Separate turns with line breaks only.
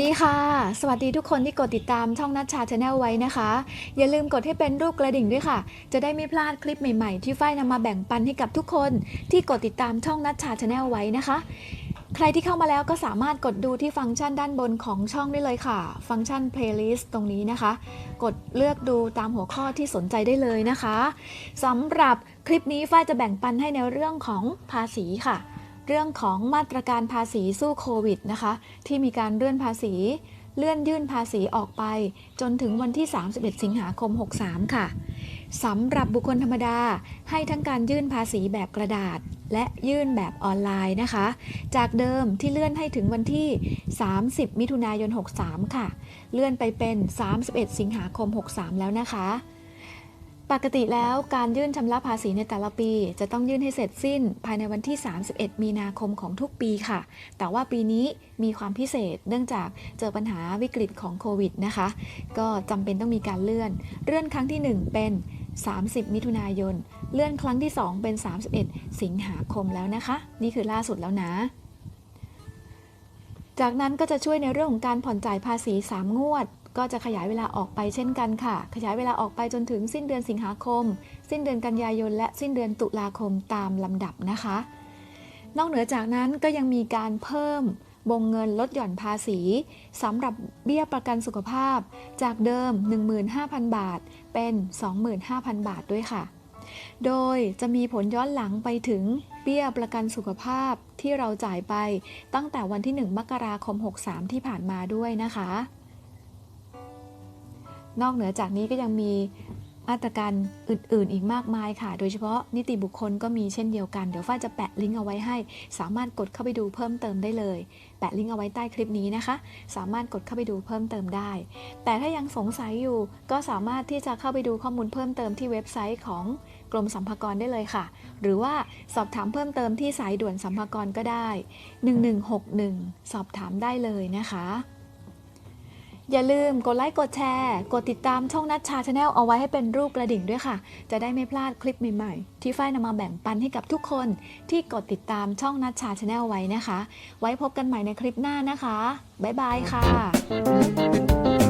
ดีค่ะ สวัสดีทุกคนที่กดติดตามช่องนัชชาชาแนลไว้นะคะ อย่าลืมกดให้เป็นรูปกระดิ่งด้วยค่ะ จะได้ไม่พลาดคลิปใหม่ๆ ที่ฝ้ายนำมาแบ่งปันให้กับทุกคนที่กดติดตามช่องนัชชาชาแนลไว้นะคะ ใครที่เข้ามาแล้วก็สามารถกดดูที่ฟังก์ชันด้านบนของช่องได้เลยค่ะ ฟังก์ชัน playlist ตรงนี้นะคะ กดเลือกดูตามหัวข้อที่สนใจได้เลยนะคะสำหรับคลิปนี้ฝ้ายจะแบ่งปันให้ในเรื่องของภาษีค่ะ เรื่องของมาตรการภาษีสู้โควิดนะคะ ที่มีการเลื่อนภาษี เลื่อนยื่นภาษีออกไป จนถึงวันที่ 31 สิงหาคม 63 ค่ะสำหรับบุคคลธรรมดาให้ทั้งการยื่นภาษีแบบกระดาษ และยื่นแบบออนไลน์นะคะ จากเดิมที่เลื่อนให้ถึงวันที่ 30 มิถุนายน 63 ค่ะ เลื่อนไปเป็น 31 สิงหาคม 63 แล้วนะคะ ปกติแล้วการยื่นชำระภาษีในแต่ละปี จะต้องยื่นให้เสร็จสิ้นภายในวันที่ 31 มีนาคมของทุกปีค่ะ แต่ว่าปีนี้มีความพิเศษเนื่องจากเจอปัญหาวิกฤตของโควิดนะคะ ก็จำเป็นต้องมีการเลื่อน เลื่อนครั้งที่ 1 เป็น 30 มิถุนายน เลื่อนครั้งที่ 2 เป็น 31 สิงหาคมแล้วนะคะ นี่คือล่าสุดแล้วนะจากนั้นก็จะช่วยในเรื่องของการผ่อนจ่ายภาษี 3 งวด ก็จะขยายเวลาออกไปเช่นกันค่ะ ขยายเวลาออกไปจนถึงสิ้นเดือนสิงหาคม สิ้นเดือนกันยายน และสิ้นเดือนตุลาคมตามลำดับนะคะ นอกเหนือจากนั้นก็ยังมีการเพิ่มวงเงินลดหย่อนภาษีสำหรับเบี้ยประกันสุขภาพ จากเดิม 15,000 บาท เป็น 25,000 บาทด้วยค่ะ โดยจะมีผลย้อนหลังไปถึงเบี้ยประกันสุขภาพที่เราจ่ายไปตั้งแต่วันที่ 1 มกราคม 63 ที่ผ่านมาด้วยนะคะ นอกเหนือจากนี้ก็ยังมีมาตรการอื่นๆ อีกมากมายค่ะ โดยเฉพาะนิติบุคคลก็มีเช่นเดียวกัน เดี๋ยวฝ้าจะแปะลิงก์เอาไว้ให้ สามารถกดเข้าไปดูเพิ่มเติมได้เลย แปะลิงก์เอาไว้ใต้คลิปนี้นะคะ สามารถกดเข้าไปดูเพิ่มเติมได้ แต่ถ้ายังสงสัยอยู่ก็สามารถที่จะเข้าไปดูข้อมูลเพิ่มเติมที่เว็บไซต์ของกรมสรรพากรได้เลยค่ะ หรือว่าสอบถามเพิ่มเติมที่สายด่วนสรรพากรก็ได้ 1161 สอบถามได้เลยนะคะ อย่าลืมกดไลค์กดแชร์ กดติดตามช่องนัชชาชาแนลเอาไว้ให้เป็นรูปกระดิ่งด้วยค่ะ จะได้ไม่พลาดคลิปใหม่ๆ ที่ฝ้ายนำมาแบ่งปันให้กับทุกคน ที่กดติดตามช่องนัชชาชาแนลไว้นะคะ ไว้พบกันใหม่ในคลิปหน้านะคะ บ๊ายบายค่ะ